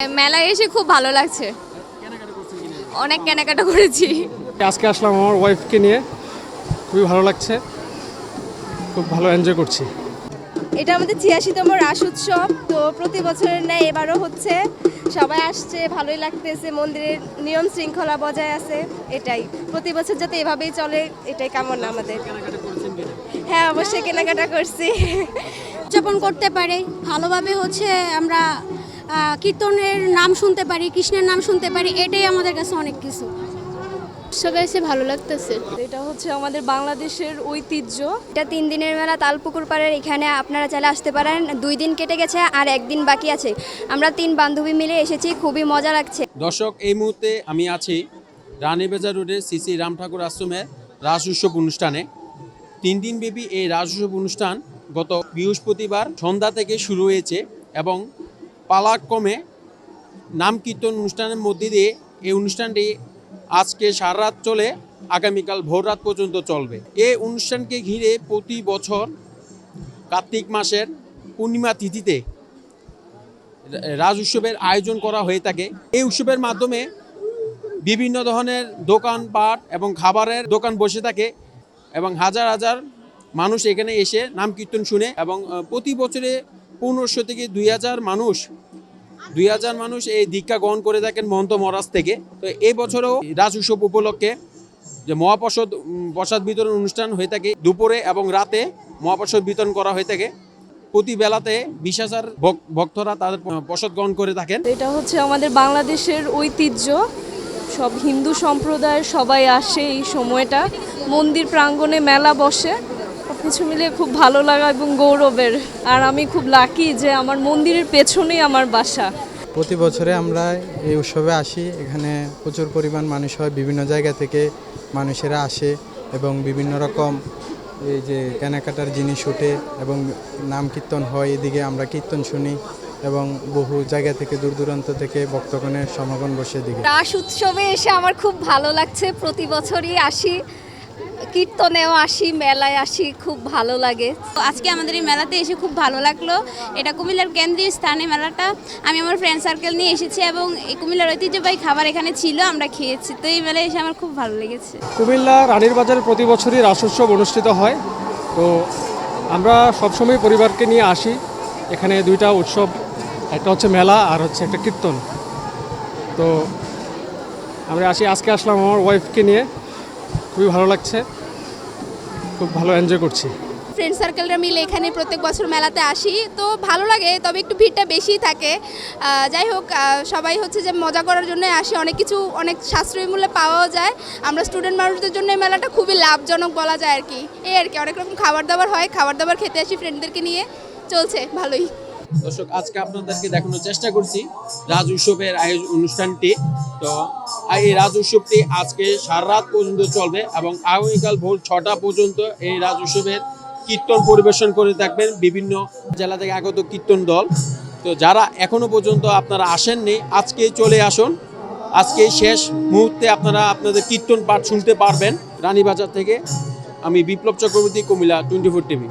মেলায় এসে খুব ভালো লাগছে। অনেক কেনাকাটা করেছি। আজকে আসলাম আমার ওয়াইফকে নিয়ে। খুবই ভালো লাগছে। খুব ভালো এনজয় করছি। এটা আমাদের ছিয়াশিতম রাস উৎসব তো প্রতি বছরের ন্যায় এবারও হচ্ছে। সবাই আসছে ভালোই লাগতেছে মন্দিরের নিয়ম শৃঙ্খলা বজায় আছে এটাই। প্রতি বছর যাতে এভাবেই চলে এটাই কামনা আমাদের। হ্যাঁ অবশ্যই কেনাকাটা করছি। উদযাপন করতে পারে। ভালোভাবে হচ্ছে আমরা কীর্তনের নাম শুনতে পারি কৃষ্ণের নাম শুনতে পারি এটাই আমাদের কাছে অনেক কিছু। সবাই এসে ভালো লাগতেছে। এটা হচ্ছে আমাদের বাংলাদেশের ঐতিহ্য। এটা তিন দিনের মেলা তালপুকুর পাড়ের এখানে আপনারা চাইলে আসতে পারেন। দুই দিন কেটে গেছে আর একদিন বাকি আছে। আমরা তিন বান্ধবী মিলে এসেছি খুবই মজা লাগছে। দর্শক এই মুহূর্তে আমি আছি রানীবাজার রোডের শ্রী শ্রী রাম ঠাকুর আশ্রমের রাস উৎসব অনুষ্ঠানে। তিন দিন দিনব্যাপী এই রাস উৎসব অনুষ্ঠান গত বৃহস্পতিবার সন্ধ্যা থেকে শুরু হয়েছে এবং পালাক্রমে নাম কীর্তন অনুষ্ঠানের মধ্যে দিয়ে এই অনুষ্ঠানটি আজকে সারা রাত চলে, আগামীকাল ভোর রাত পর্যন্ত চলবে। এই অনুষ্ঠানকে ঘিরে প্রতি বছর কার্তিক মাসের পূর্ণিমা তিথিতে রাজ উৎসবের আয়োজন করা হয়ে থাকে। এই উৎসবের মাধ্যমে বিভিন্ন ধরনের দোকানপাট এবং খাবারের দোকান বসে থাকে এবং হাজার হাজার মানুষ এখানে এসে নাম কীর্তন শুনে এবং প্রতি বছরে পনেরোশো থেকে দুই হাজার মানুষ, দুই হাজার মানুষ এই দীক্ষা গ্রহণ করে থাকেন মহন্ত মহারাজ থেকে। তো এই বছরেও রাজ উৎসব উপলক্ষে যে মহাপ্রসাদ প্রসাদ বিতরণ অনুষ্ঠান হয়ে থাকে। দুপুরে এবং রাতে মহাপ্রসাদ বিতরণ করা হয়ে থাকে। প্রতি বেলাতে বিশ হাজার ভক- ভক্তরা তাদের প্রসাদ গ্রহণ করে থাকেন। এটা হচ্ছে আমাদের বাংলাদেশের ঐতিহ্য। সব হিন্দু সম্প্রদায়ের সবাই আসে এই সময়টা। মন্দির প্রাঙ্গণে মেলা বসে। কিছু মিলিয়ে খুব ভালো লাগা এবং গৌরবের। আর আমি খুব লাকি যে আমার মন্দিরের পেছনেই আমার বাসা। প্রতি বছরে আমরা এই উৎসবে আসি এখানে প্রচুর পরিমাণ মানুষ হয় বিভিন্ন জায়গা থেকে মানুষেরা আসে এবং বিভিন্ন রকম এই যে কেনাকাটার জিনিস ওঠে এবং নাম কীর্তন হয় এদিকে আমরা কীর্তন শুনি এবং বহু জায়গা থেকে দূর দূরান্ত থেকে ভক্তগণের সমাগম বসে এদিকে। রাস উৎসবে এসে আমার খুব ভালো লাগছে প্রতি বছরই আসি। কীর্তনেও আসি মেলায় আসি খুব ভালো লাগে। তো আজকে আমাদের এই মেলাতে এসে খুব ভালো লাগল। এটা কুমিল্লার কেন্দ্রীয় স্থানে মেলাটা। আমি আমার ফ্রেন্ড সার্কেল নিয়ে এসেছি এবং এই কুমিল্লার ঐতিহ্যবাহী খাবার এখানে ছিল আমরা খেয়েছি। তো এই মেলায় এসে আমার খুব ভালো লেগেছে। কুমিল্লা রানীর বাজারে প্রতি বছরই রাস উৎসব অনুষ্ঠিত হয়। তো আমরা সবসময় পরিবারকে নিয়ে আসি। এখানে দুইটা উৎসব একটা হচ্ছে মেলা আর হচ্ছে একটা কীর্তন। তো আমরা আসি আজকে আসলাম আমার ওয়াইফকে নিয়ে। খুবই ভালো লাগছে। খুব ভালো এনজয় করছি। ফ্রেন্ড সার্কেলরা মিলে এখানে প্রত্যেক বছর মেলাতে আসি, তো ভালো লাগে, তবে একটু ভিড়টা বেশি থাকে। যাই হোক সবাই হচ্ছে যে মজা করার জন্য আসে, অনেক কিছু, অনেক সাশ্রয়ী মূল্যে পাওয়াও যায়। আমরা স্টুডেন্ট মানুষদের জন্য এই মেলাটা খুবই লাভজনক বলা যায় আর কি। এই আর কি, অনেক রকম খাবার দাবার হয়, খাবার দাবার খেতে আসি ফ্রেন্ডদেরকে নিয়ে। চলছে, ভালোই। দর্শক, আজকে আপনাদেরকে দেখানোর চেষ্টা করছি রাজ উৎসবের অনুষ্ঠানটি। তো এই রাজ উৎসবটি আজকে সারা রাত পর্যন্ত চলবে এবং আগামীকাল ভোর ছটা পর্যন্ত এই রাজ উৎসবের কীর্তন পরিবেশন করে থাকবেন বিভিন্ন জেলা থেকে আগত কীর্তন দল। তো, যারা এখনও পর্যন্ত আপনারা আসেননি, আজকেই চলে আসুন। আজকে শেষ মুহূর্তে আপনারা আপনাদের কীর্তন পাঠ শুনতে পারবেন রানীবাজার থেকে। আমি Biplob Chakraborty, Comilla twenty four TV.